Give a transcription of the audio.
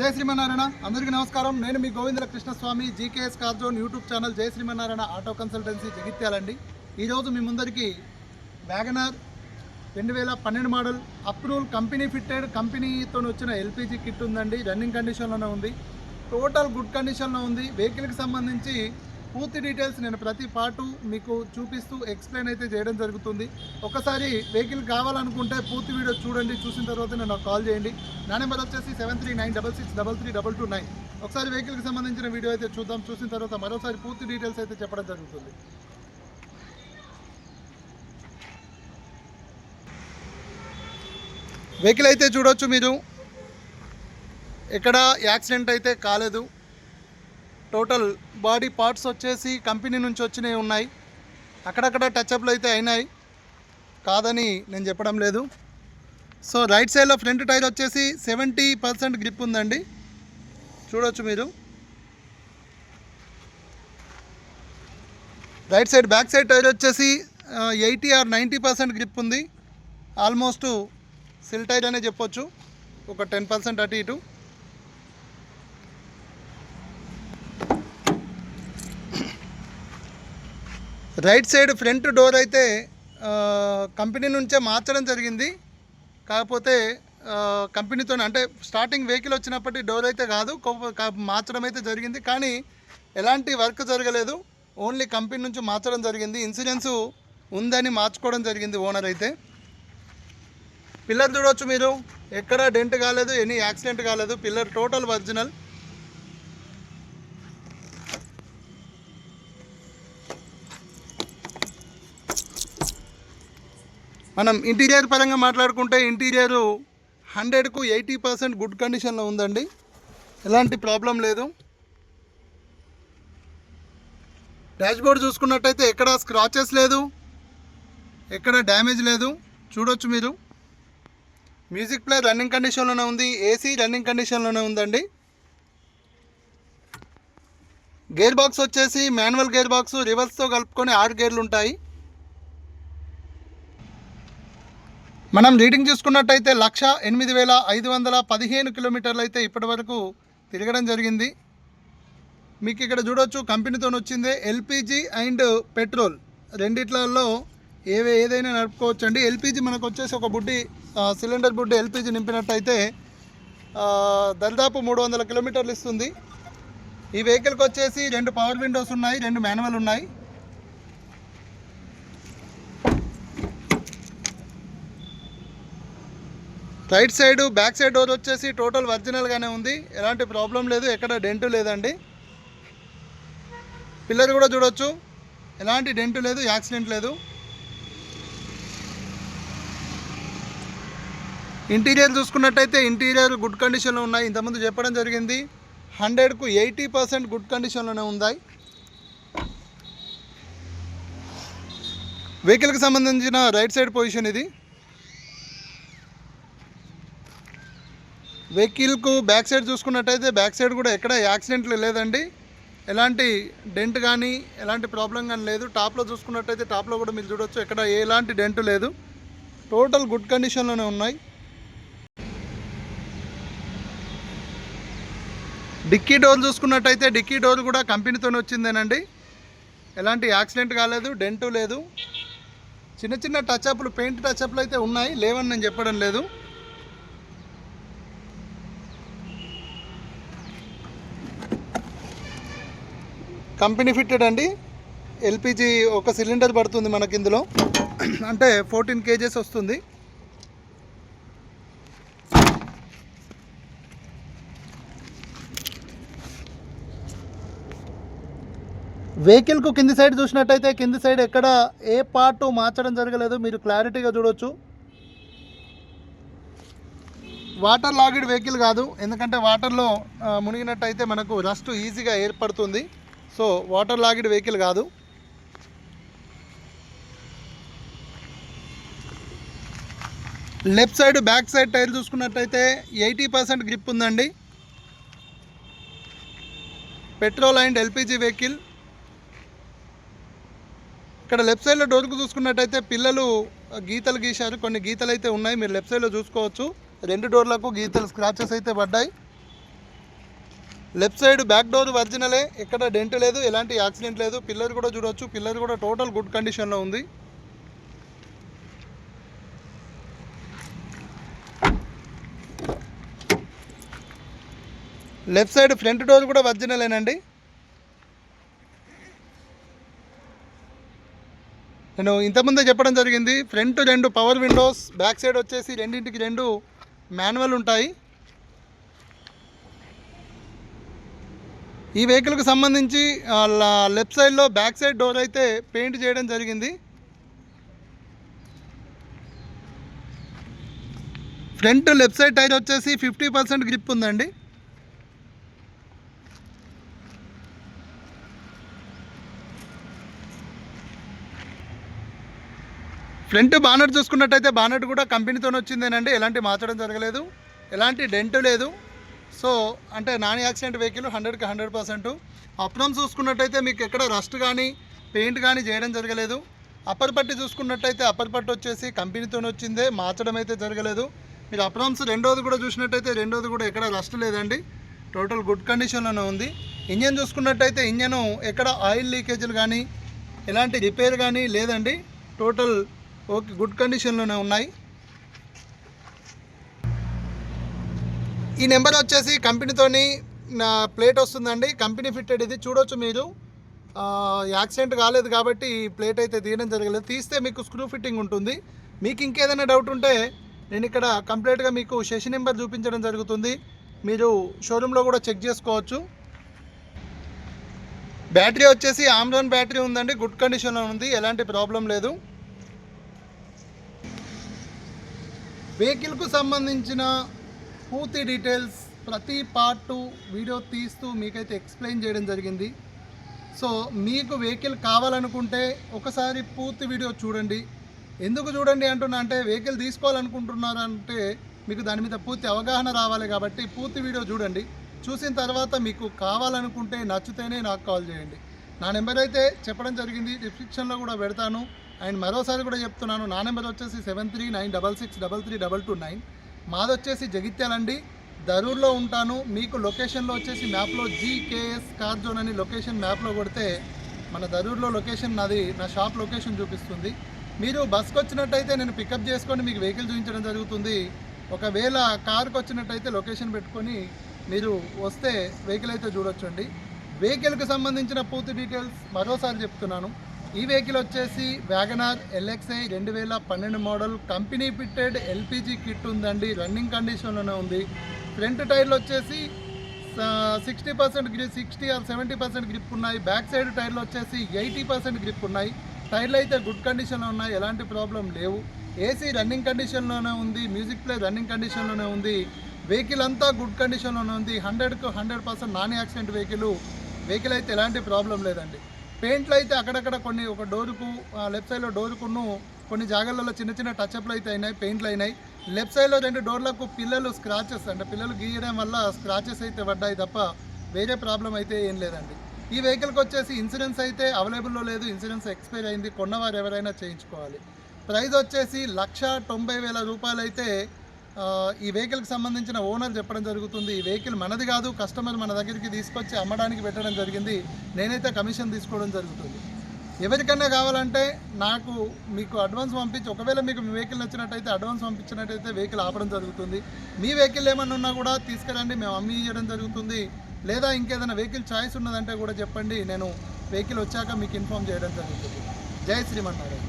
జై శ్రీమన్నారాయణ. అందరికీ నమస్కారం. నేను మీ Govindara Krishnaswamy GKS car zone YouTube channel జై శ్రీమన్నారాయణ ఆటో కన్సల్టెన్సీ జగిత్యాలండి. ఈరోజు మీ ముందరికి వ్యాగనార్ రెండు వేల పన్నెండు మోడల్ అప్రూవల్ కంపెనీ ఫిట్టెడ్ కంపెనీతో వచ్చిన ఎల్పిజి కిట్ ఉందండి. రన్నింగ్ కండిషన్లోనే ఉంది. టోటల్ గుడ్ కండిషన్లో ఉంది. వెహికల్కి సంబంధించి పూర్తి డీటెయిల్స్ నేను ప్రతి పాటు మీకు చూపిస్తూ ఎక్స్ప్లెయిన్ అయితే చేయడం జరుగుతుంది. ఒకసారి వెహికల్ కావాలనుకుంటే పూర్తి వీడియో చూడండి చూసిన తర్వాత నేను నాకు కాల్ చేయండి. నా నెంబర్ వచ్చేసి seven three nine double six double three double two nine ఒకసారి వెహికల్కి సంబంధించిన వీడియో అయితే చూద్దాం చూసిన తర్వాత మరోసారి పూర్తి డీటెయిల్స్ అయితే చెప్పడం జరుగుతుంది. వెహికల్ అయితే చూడొచ్చు మీరు. ఎక్కడ యాక్సిడెంట్ అయితే కాలేదు. టోటల్ బాడీ పార్ట్స్ వచ్చేసి కంపెనీ నుంచి వచ్చినవి ఉన్నాయి. అక్కడక్కడ టచ్అప్లు అయితే అయినాయి. కాదని నేను చెప్పడం లేదు. సో రైట్ సైడ్లో ఫ్రంట్ టైర్ వచ్చేసి సెవెంటీ పర్సెంట్ గ్రిప్ ఉందండి. చూడొచ్చు మీరు. Right side back side tyre వచ్చేసి eighty or ninety percent grip ఉంది. ఆల్మోస్ట్ సిల్ టైర్ అనే చెప్పొచ్చు. ఒక టెన్ పర్సెంట్ అటు ఇటు. రైట్ సైడ్ ఫ్రంట్ డోర్ అయితే కంపెనీ నుంచే మార్చడం జరిగింది. కాకపోతే కంపెనీతో అంటే స్టార్టింగ్ వెహికల్ వచ్చినప్పటి డోర్ అయితే కాదు మార్చడం అయితే జరిగింది. కానీ ఎలాంటి వర్క్ జరగలేదు. ఓన్లీ కంపెనీ నుంచి మార్చడం జరిగింది. ఇన్సూరెన్స్ ఉందని మార్చుకోవడం జరిగింది ఓనర్ అయితే. పిల్లర్ చూడవచ్చు మీరు. ఎక్కడ డెంట్ కాలేదు ఎనీ యాక్సిడెంట్ కాలేదు. Pillar total original. మనం ఇంటీరియర్ పరంగా మాట్లాడుకుంటే ఇంటీరియర్ హండ్రెడ్కు ఎయిటీ పర్సెంట్ గుడ్ కండిషన్లో ఉందండి. ఎలాంటి ప్రాబ్లం లేదు. డాష్బోర్డ్ చూసుకున్నట్టయితే ఎక్కడ స్క్రాచెస్ లేదు. ఎక్కడ డ్యామేజ్ లేదు. చూడొచ్చు మీరు. మ్యూజిక్ ప్లేయర్ రన్నింగ్ కండిషన్లోనే ఉంది. ఏసీ రన్నింగ్ కండిషన్లోనే ఉందండి. గేర్ బాక్స్ వచ్చేసి మాన్యువల్ గేర్ బాక్స్ రివర్స్తో కలుపుకొని ఆరు గేర్లు ఉంటాయి. మనం రీడింగ్ చూసుకున్నట్టయితే లక్ష ఎనిమిది వేల ఐదు వందల పదిహేను కిలోమీటర్లు అయితే ఇప్పటివరకు తిరగడం జరిగింది. మీకు ఇక్కడ చూడవచ్చు కంపెనీతో వచ్చిందే ఎల్పిజి అండ్ పెట్రోల్. రెండిట్లలో ఏవే ఏదైనా నడుపుకోవచ్చు అండి ఎల్పిజి మనకు వచ్చేసి ఒక బుడ్డి సిలిండర్ బుడ్డి ఎల్పిజి నింపినట్టయితే దాదాపు మూడు వందల కిలోమీటర్లు ఇస్తుంది. ఈ వెహికల్కి వచ్చేసి రెండు పవర్ విండోస్ ఉన్నాయి రెండు మాన్యువల్ ఉన్నాయి. Right side back side door వచ్చేసి టోటల్ ఒరిజినల్గానే ఉంది. ఎలాంటి ప్రాబ్లం లేదు ఎక్కడ డెంటు లేదండి. పిల్లర్ కూడా చూడొచ్చు. ఎలాంటి డెంటు లేదు యాక్సిడెంట్ లేదు. ఇంటీరియర్ చూసుకున్నట్టయితే ఇంటీరియర్ గుడ్ కండిషన్లో ఉన్నాయి. ఇంతకుముందు చెప్పడం జరిగింది. హండ్రెడ్కు ఎయిటీ పర్సెంట్ గుడ్ కండిషన్లోనే ఉన్నాయి వెహికల్కి సంబంధించిన రైట్ సైడ్ పొజిషన్ ఇది. వెహికల్కు బ్యాక్ సైడ్ చూసుకున్నట్టయితే బ్యాక్ సైడ్ కూడా ఎక్కడ యాక్సిడెంట్లు లేదండి. ఎలాంటి డెంట్ కానీ ఎలాంటి ప్రాబ్లం కానీ లేదు. టాప్లో చూసుకున్నట్టయితే టాప్లో కూడా మీరు చూడొచ్చు ఎక్కడ ఎలాంటి డెంట్ లేదు. టోటల్ గుడ్ కండిషన్లోనే ఉన్నాయి. డిక్కీ డోర్ చూసుకున్నట్టయితే డిక్కీ డోర్ కూడా కంపెనీతో వచ్చిందేనండి. ఎలాంటి యాక్సిడెంట్ కాలేదు డెంటు లేదు. చిన్న చిన్న టచ్అప్లు పెయింట్ టచ్అప్లు అయితే ఉన్నాయి. లేవని నేను చెప్పడం లేదు. కంపెనీ ఫిట్టెడ్ అండి. ఎల్పిజి ఒక సిలిండర్ పడుతుంది మనకి ఇందులో. అంటే ఫోర్టీన్ కేజెస్ వస్తుంది. వెహికల్కు కింది సైడ్ చూసినట్టయితే కింది సైడ్ ఎక్కడ ఏ పార్ట్ మార్చడం జరగలేదు. మీరు క్లారిటీగా చూడొచ్చు. వాటర్ లాగిడ్ వెహికల్ కాదు. ఎందుకంటే వాటర్లో మునిగినట్టయితే మనకు రస్ట్ ఈజీగా ఏర్పడుతుంది. సో వాటర్ లాగిడ్ వెహికల్ కాదు. Left side back side tyre చూసుకున్నట్టయితే ఎయిటీ పర్సెంట్ గ్రిప్ ఉందండి. Petrol and LPG vehicle. ఇక్కడ లెఫ్ట్ సైడ్లో డోర్కు చూసుకున్నట్టయితే పిల్లలు గీతలు గీశారు. కొన్ని గీతలు అయితే ఉన్నాయి. మీరు లెఫ్ట్ సైడ్లో చూసుకోవచ్చు. రెండు డోర్లకు గీతలు స్క్రాచెస్ అయితే పడ్డాయి. లెఫ్ట్ సైడ్ బ్యాక్ డోర్ ఒరిజినలే. ఎక్కడ డెంట్ లేదు ఎలాంటి యాక్సిడెంట్ లేదు. పిల్లర్ కూడా చూడవచ్చు పిల్లర్ కూడా టోటల్ గుడ్ కండిషన్లో ఉంది. లెఫ్ట్ సైడ్ ఫ్రంట్ డోర్ కూడా ఒరిజినలేనండి. నేను ఇంతకుముందే చెప్పడం జరిగింది ఫ్రంట్ రెండు పవర్ విండోస్ బ్యాక్ సైడ్ వచ్చేసి రెండింటికి రెండు మాన్యువల్ ఉంటాయి. ఈ వెహికల్కి సంబంధించి లెఫ్ట్ సైడ్లో బ్యాక్ సైడ్ డోర్ అయితే పెయింట్ చేయడం జరిగింది. ఫ్రంట్ లెఫ్ట్ సైడ్ టైర్ వచ్చేసి ఫిఫ్టీ పర్సెంట్ గ్రిప్ ఉందండి. ఫ్రంట్ బానర్ చూసుకున్నట్టయితే బానర్ కూడా కంపెనీతో వచ్చిందేనండి. ఎలాంటి మార్చడం జరగలేదు. ఎలాంటి డెంట్ లేదు. సో అంటే నాన్ యాక్సిడెంట్ వెహికల్ హండ్రెడ్కి హండ్రెడ్ పర్సెంట్. అప్రమ్ చూసుకున్నట్టయితే మీకు ఎక్కడ రస్ట్ కానీ పెయింట్ కానీ చేయడం జరగలేదు. అప్పర్ పట్టి చూసుకున్నట్టయితే అప్పర్ పట్టి వచ్చేసి కంపెనీతో వచ్చిందే మార్చడం అయితే జరగలేదు. మీరు అప్రమ్స్ రెండోది కూడా చూసినట్టయితే రెండోది కూడా ఎక్కడ రస్ట్ లేదండి. టోటల్ గుడ్ కండిషన్లోనే ఉంది. ఇంజన్ చూసుకున్నట్టయితే ఇంజన్ ఎక్కడ ఆయిల్ లీకేజీలు కానీ ఎలాంటి రిపేర్ కానీ లేదండి. టోటల్ ఓకే గుడ్ కండిషన్లోనే ఉన్నాయి. ఈ నెంబర్ వచ్చేసి కంపెనీతోని నా ప్లేట్ వస్తుందండి. కంపెనీ ఫిట్టెడ్ ఇది. చూడొచ్చు మీరు. యాక్సిడెంట్ కాలేదు కాబట్టి ఈ ప్లేట్ అయితే తీయడం జరగలేదు తీస్తే మీకు స్క్రూ ఫిట్టింగ్ ఉంటుంది. మీకు ఇంకేదైనా డౌట్ ఉంటే నేను ఇక్కడ కంప్లీట్గా మీకు సెషన్ నెంబర్ చూపించడం జరుగుతుంది. మీరు షోరూంలో కూడా చెక్ చేసుకోవచ్చు. బ్యాటరీ వచ్చేసి ఆమ్రాన్ బ్యాటరీ ఉందండి. గుడ్ కండిషన్లో ఉంది. ఎలాంటి ప్రాబ్లం లేదు. వెహికల్కు సంబంధించిన పూర్తి డీటెయిల్స్ ప్రతి పార్టు వీడియో తీస్తూ మీకైతే ఎక్స్ప్లెయిన్ చేయడం జరిగింది. సో మీకు వెహికల్ కావాలనుకుంటే ఒకసారి పూర్తి వీడియో చూడండి. ఎందుకు చూడండి అంటున్నా అంటే వెహికల్ తీసుకోవాలనుకుంటున్నారంటే మీకు దాని మీద పూర్తి అవగాహన రావాలి కాబట్టి పూర్తి వీడియో చూడండి. చూసిన తర్వాత మీకు కావాలనుకుంటే నచ్చితేనే నాకు కాల్ చేయండి. నా నెంబర్ అయితే చెప్పడం జరిగింది డిస్క్రిప్షన్లో కూడా పెడతాను. అండ్ మరోసారి కూడా చెప్తున్నాను నా నెంబర్ వచ్చేసి seven three nine double six double three double two nine మాది వచ్చేసి జగిత్యాలండి. దరూర్లో ఉంటాను. మీకు లొకేషన్లో వచ్చేసి మ్యాప్లో జీకేఎస్ కార్ జోన్ అని లొకేషన్ మ్యాప్లో కొడితే మన దరూర్లో లొకేషన్ నాది నా షాప్ లొకేషన్ చూపిస్తుంది. మీరు బస్కి వచ్చినట్టయితే నేను పికప్ చేసుకొని మీకు వెహికల్ చూపించడం జరుగుతుంది. ఒకవేళ కార్కి వచ్చినట్టయితే లొకేషన్ పెట్టుకొని మీరు వస్తే వెహికల్ అయితే చూడొచ్చండి. వెహికల్కి సంబంధించిన పూర్తి డీటెయిల్స్ మరోసారి చెప్తున్నాను. ఈ వెహికల్ వచ్చేసి వ్యాగనార్ ఎల్ఎక్స్ఐ రెండు వేల పన్నెండు model company fitted LPG kit ఉందండి. రన్నింగ్ కండిషన్లోనే ఉంది. ఫ్రంట్ టైర్లు వచ్చేసి sixty percent grip sixty or seventy percent grip ఉన్నాయి. బ్యాక్ సైడ్ టైర్లు వచ్చేసి ఎయిటీ పర్సెంట్ గ్రిప్ ఉన్నాయి. టైర్లు అయితే గుడ్ కండిషన్లో ఉన్నాయి. ఎలాంటి ప్రాబ్లం లేవు. ఏసీ రన్నింగ్ కండిషన్లోనే ఉంది. మ్యూజిక్ ప్లే రన్నింగ్ కండిషన్లోనే ఉంది. వెహికల్ అంతా గుడ్ కండిషన్లోనే ఉంది. హండ్రెడ్కు hundred percent non accident vehicle. Vehicle అయితే ఎలాంటి ప్రాబ్లం లేదండి. పెయింట్లు అయితే అక్కడక్కడ కొన్ని ఒక డోరుకు లెఫ్ట్ సైడ్లో డోరుకును కొన్ని జాగాలలో చిన్న చిన్న టచ్అప్లు అయితే అయినాయి పెయింట్లు అయినాయి. లెఫ్ట్ సైడ్లో రెండు డోర్లకు పిల్లలు స్క్రాచెస్ అంటే. పిల్లలు గీయడం వల్ల స్క్రాచెస్ అయితే పడ్డాయి తప్ప వేరే ప్రాబ్లం అయితే ఏం లేదండి. ఈ వెహికల్కి వచ్చేసి ఇన్సూరెన్స్ అయితే అవైలబుల్లో లేదు. ఇన్సూరెన్స్ ఎక్స్పైర్ అయింది. కొన్నవారు ఎవరైనా చేయించుకోవాలి. ప్రైస్ వచ్చేసి లక్ష తొంభై వేల రూపాయలు అయితే ఈ వెహికల్కి సంబంధించిన ఓనర్ చెప్పడం జరుగుతుంది. ఈ వెహికల్ మనది కాదు కస్టమర్ మన దగ్గరికి తీసుకొచ్చి అమ్మడానికి పెట్టడం జరిగింది. నేనైతే కమిషన్ తీసుకోవడం జరుగుతుంది. ఎవరికన్నా కావాలంటే నాకు మీకు అడ్వాన్స్ పంపించి ఒకవేళ మీకు మీ వెహికల్ నచ్చినట్టయితే అడ్వాన్స్ పంపించినట్టయితే వెహికల్ ఆపడం జరుగుతుంది. మీ వెహికల్ ఏమన్నా ఉన్నా కూడా తీసుకురండి మేము అమ్మి ఇవ్వడం జరుగుతుంది. లేదా ఇంకేదైనా వెహికల్ ఛాయిస్ ఉన్నదంటే కూడా చెప్పండి. నేను వెహికల్ వచ్చాక మీకు ఇన్ఫామ్ చేయడం జరుగుతుంది. జై శ్రీమన్నారాయణ.